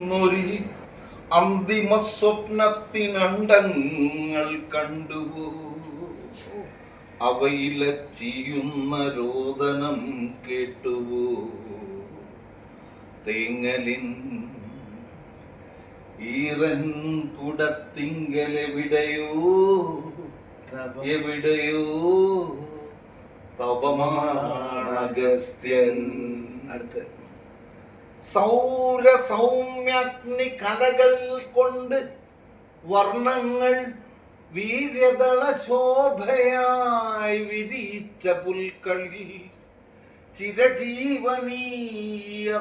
നൊരി അന്തിമ സ്വപ്നത്തിനണ്ടങ്ങൾ കണ്ടു അവയില ചെയ്യുന്ന രോദനം കേട്ടുവോ? തേങ്ങലിൻ ഈറൻ കുടത്തിങ്കലെവിടെയോ? എവിടെയോ? തപമാണഗസ്ത്യൻ അടുത്ത്. സൗര സൗമ്യാഗ്നി കലകൾ കൊണ്ട് വർണങ്ങൾ വീര്യതള ശോഭയായി വിരിച്ച പുൽക്കളി ചിരജീവനീയ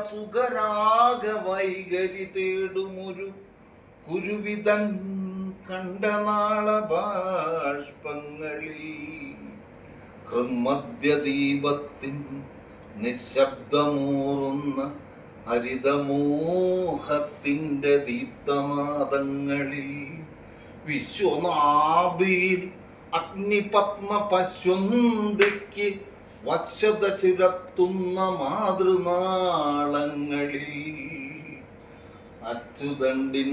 സുഖരാഗ വൈകരി തേടുമൊരു കുരുവിതൻ കണ്ടനാള ബാഷ്പങ്ങളിൽ ഹൃമദ്യദീപത്തിൻ നിശബ്ദമൂറുന്ന ഹരിതമോഹത്തിന്റെ ദീപ്തനാദങ്ങളിൽ വിശ്വനാഭിയിൽ അഗ്നിപത്മ പശ്വന്തിക്ക് വശത ചിരത്തുന്ന മാതൃനാളങ്ങളിൽ അച്ചുതണ്ടിൻ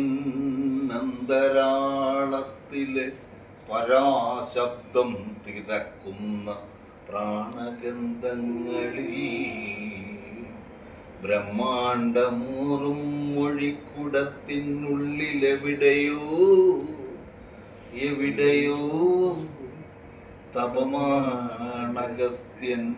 അന്തരാളത്തിലെ പരാശബ്ദം തിരക്കുന്ന പ്രാണഗന്ധങ്ങളിൽ ബ്രഹ്മാണ്ടമൂറും മൊഴിക്കുടത്തിനുള്ളിലെവിടെയോ? എവിടെയോ? തപമാണഗസ്ത്യൻ.